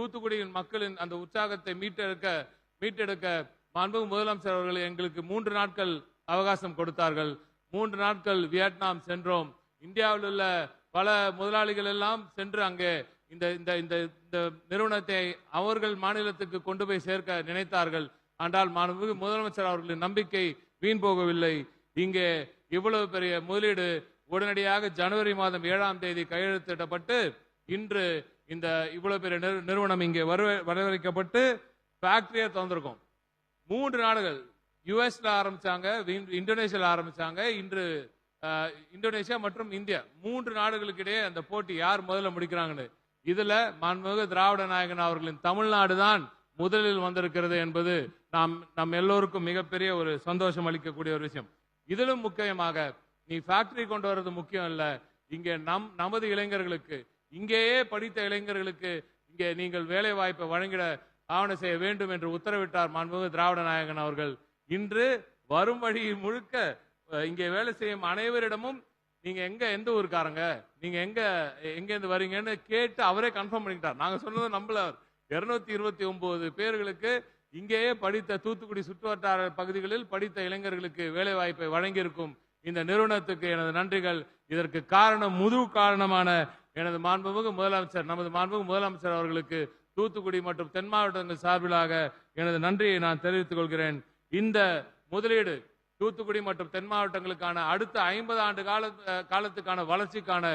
தூத்துக்குடியின் மக்களின் அந்த உற்சாகத்தை மீட்டெடுக்க மீட்டெடுக்க மாண்புமிகு முதலமைச்சர் அவர்கள் எங்களுக்கு மூன்று நாட்கள் அவகாசம் கொடுத்தார்கள். மூன்று நாட்கள் வியட்நாம் சென்றோம். இந்தியாவில் உள்ள பல முதலாளிகள் எல்லாம் சென்று அங்கே இந்த இந்த இந்த இந்த நிறுவனத்தை அவர்கள் மாநிலத்துக்கு கொண்டு போய் சேர்க்க நினைத்தார்கள். ஆனால் மாண்புமிகு முதலமைச்சர் அவர்களின் நம்பிக்கை வீண் போகவில்லை. இங்கே இவ்வளவு பெரிய முதலீடு உடனடியாக ஜனவரி மாதம் ஏழாம் தேதி கையெழுத்திடப்பட்டு இன்று இந்த இவ்வளோ பெரிய நிறுவனம் இங்கே வரவே- வரவழைக்கப்பட்டு ஃபேக்ட்ரியை திறந்திருக்கோம். மூன்று நாடுகள் யுஎஸ்ல ஆரம்பிச்சாங்க இந்~ இந்தோனேஷியால ஆரம்பிச்சாங்க இன்று இந்தோனேஷியா மற்றும் இந்தியா மூன்று நாடுகளுக்கு இடையே அந்த போட்டி யார் முதல்ல முடிக்கிறாங்கன்னு. இதுல மாண்புமிகு திராவிட நாயகன் அவர்களின் தமிழ்நாடு தான் முதலில் வந்திருக்கிறது என்பது நாம் நம் எல்லோருக்கும் மிகப்பெரிய ஒரு சந்தோஷம் அளிக்கக்கூடிய ஒரு விஷயம். இதிலும் முக்கியமாக நீ ஃபேக்டரி கொண்டு வர்றது முக்கியம் இல்லை இங்கே நம் நமது இளைஞர்களுக்கு இங்கேயே படித்த இளைஞர்களுக்கு இங்கே நீங்கள் வேலை வாய்ப்பை வழங்கிட ஆவணம் செய்ய வேண்டும் என்று உத்தரவிட்டார் மாண்புமிகு திராவிட நாயகன் அவர்கள். இன்று வரும் வழி முழுக்க இங்கே வேலை செய்யும் அனைவரிடமும் நீங்க எங்க எந்த ஊருக்காரங்க? நீங்க எங்க எங்க இருந்து வரீங்கன்னு கேட்டு அவரே கன்ஃபார்ம் பண்ணிக்கிட்டார். நாங்க சொன்னதை நம்பல இருநூத்தி இருபத்தி ஒன்பது பேர்களுக்கு இங்கேயே படித்த தூத்துக்குடி சுற்றுவட்டார பகுதிகளில் படித்த இளைஞர்களுக்கு வேலை வாய்ப்பை வழங்கியிருக்கும் இந்த நிறுவனத்துக்கு எனது நன்றிகள். இதற்கு காரணம் முது காரணமான எனது மாண்புமிகு முதலமைச்சர் நமது மாண்புமிகு முதலமைச்சர் அவர்களுக்கு தூத்துக்குடி மற்றும் தென் மாவட்டங்கள் சார்பிலாக எனது நன்றியை நான் தெரிவித்துக் கொள்கிறேன். இந்த முதலீடு தூத்துக்குடி மற்றும் தென் மாவட்டங்களுக்கான அடுத்த ஐம்பது ஆண்டு கால காலத்துக்கான வளர்ச்சிக்கான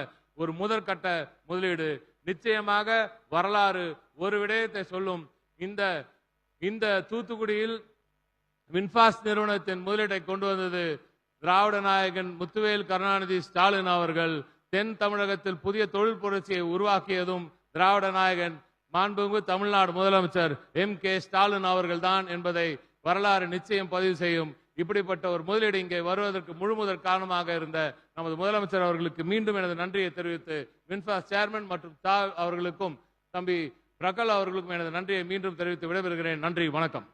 ஒரு முதற்கட்ட முதலீடு. நிச்சயமாக வரலாறு ஒரு விடயத்தை சொல்லும். இந்த இந்த தூத்துக்குடியில் வின்பாஸ்ட் நிறுவனத்தின் முதலீட்டை கொண்டு வந்தது திராவிட நாயகன் முத்துவேல் கருணாநிதி ஸ்டாலின் அவர்கள். தென் தமிழகத்தில் புதிய தொழில் புரட்சியை உருவாக்கியதும் திராவிட நாயகன் மாண்புமிகு தமிழ்நாடு முதலமைச்சர் எம் கே ஸ்டாலின் அவர்கள்தான் என்பதை வரலாறு நிச்சயம் பதிவு செய்யும். இப்படிப்பட்ட ஒரு முதலீடு இங்கே வருவதற்கு முழு முதல் காரணமாக இருந்த நமது முதலமைச்சர் அவர்களுக்கு மீண்டும் எனது நன்றியை தெரிவித்து வின்பாஸ் சேர்மன் மற்றும் தா அவர்களுக்கும் தம்பி பிரகல் அவர்களுக்கும் எனது நன்றியை மீண்டும் தெரிவித்து விடைபெறுகிறேன். நன்றி வணக்கம்.